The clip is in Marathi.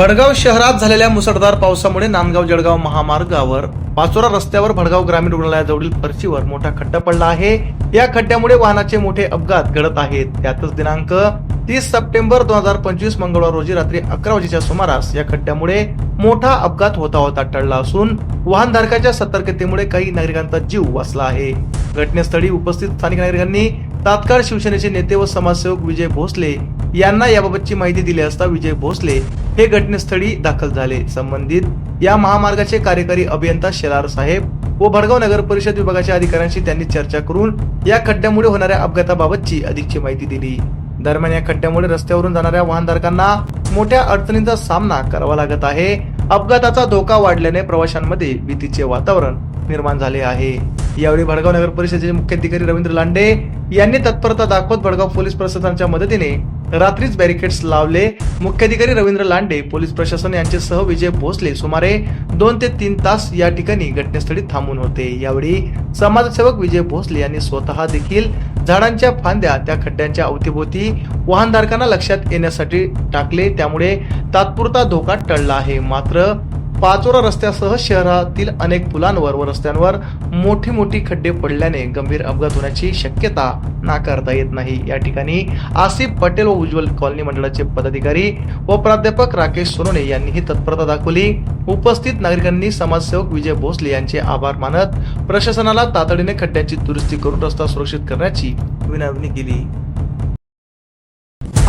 भडगाव शहरात झालेल्या मुसळधार पावसामुळे नांदगाव जळगाव महामार्गावर पाचोरा रस्त्यावर भडगाव ग्रामीण रुग्णालयाजवळील फरशीवर मोठा खड्डा पडला आहे. या खड्ड्यामुळे वाहनाचे मोठे अपघात घडत आहेत. त्यातच दिनांक तीस सप्टेंबर दोन हजार पंचवीस मंगळवार रोजी रात्री अकरा वाजेच्या सुमारास या खड्ड्यामुळे मोठा अपघात होता होता टळला असून वाहनधारकाच्या सतर्कतेमुळे काही नागरिकांचा जीव वाचला आहे. घटनास्थळी उपस्थित स्थानिक नागरिकांनी तात्काळ शिवसेनेचे नेते व समाजसेवक विजय भोसले यांना याबाबतची माहिती दिली असता विजय भोसले हे घटनास्थळी दाखल झाले. संबंधित या महामार्गाचे कार्यकारी अभियंता शेलार साहेब व भडगाव नगर परिषद विभागाच्या अधिकाऱ्यांशी त्यांनी चर्चा करून या खड्ड्यामुळे होणाऱ्या अपघाताबाबतची अधिकची माहिती दिली. दरम्यान या खड्ड्यामुळे रस्त्यावरून जाणाऱ्या वाहनधारकांना मोठ्या अडचणींचा सामना करावा लागत आहे. अपघाताचा धोका वाढल्याने प्रवाशांमध्ये भीतीचे वातावरण निर्माण झाले आहे. यावेळी भडगाव नगर परिषदेचे मुख्याधिकारी रवींद्र लांडे यांनी तत्परता दाखवत भडगाव पोलीस प्रशासनाच्या मदतीने रात्रीच बॅरिकेड्स लावले. मुख्याधिकारी रवींद्र लांडे पोलीस प्रशासन यांचे सह विजय भोसले सुमारे दोन ते तीन तास या ठिकाणी घटनास्थळी थांबून होते. यावेळी समाजसेवक विजय भोसले यांनी स्वतः देखील झाडांच्या फांद्या त्या खड्ड्यांच्या अवतीभोवती वाहनधारकांना लक्षात येण्यासाठी टाकले. त्यामुळे तात्पुरता धोका टळला आहे. मात्र पाचोरा रस्त्यासह शहरातील अनेक पुलांवर व रस्त्यांवर मोठी मोठी खड्डे पडल्याने गंभीर अपघात होण्याची शक्यता नाकारता येत नाही. या ठिकाणी आसिफ पटेल व उज्ज्वल कॉलनी मंडळाचे पदाधिकारी व प्राध्यापक राकेश सोनोने यांनीही तत्परता दाखवली. उपस्थित नागरिकांनी समाजसेवक विजय भोसले यांचे आभार मानत प्रशासनाला तातडीने खड्ड्यांची दुरुस्ती करून रस्ता सुरक्षित करण्याची विनवणी केली.